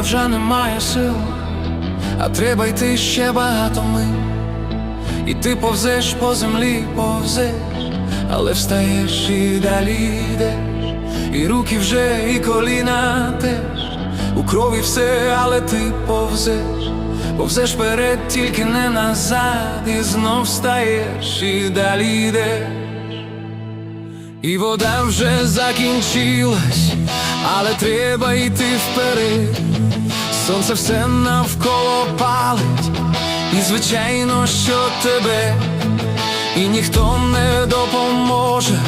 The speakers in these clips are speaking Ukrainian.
вже немає сил, а треба йти ще багато ми. І ти повзеш по землі, повзеш, але встаєш і далі йдеш, і руки вже, і коліна теж, у крові все, але ти повзеш, повзеш вперед, тільки не назад, і знов встаєш і далі йдеш. І вода вже закінчилась, але треба йти вперед. Сонце все навколо палить, і звичайно, що тебе, і ніхто не допоможе,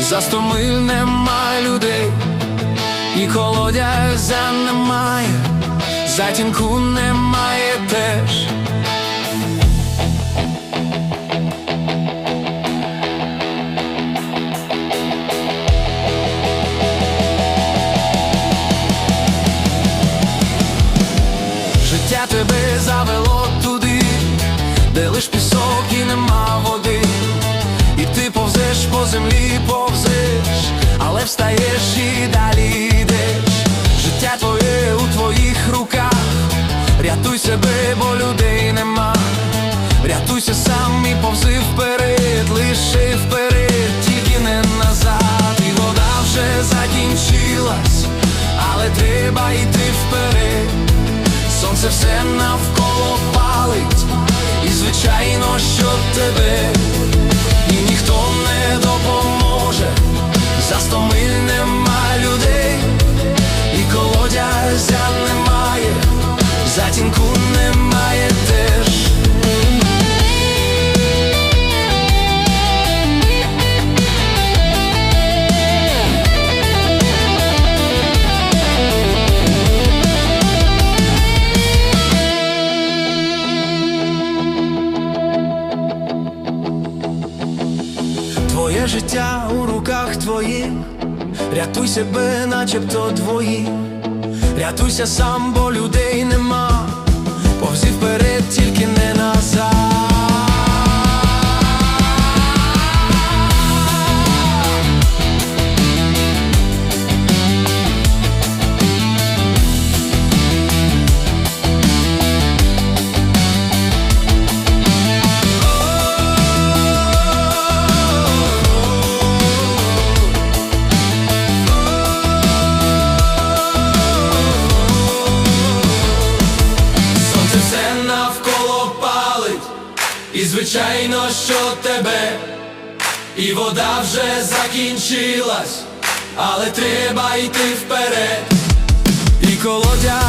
за сто миль нема людей, і колодязя немає, затінку немає теж. Землі, повзиш, але встаєш життя у руках твоїх, рятуй себе, начебто двоїх, рятуйся сам, бо людей і звичайно, що тебе, і вода вже закінчилась, але треба йти вперед, і колодязя немає,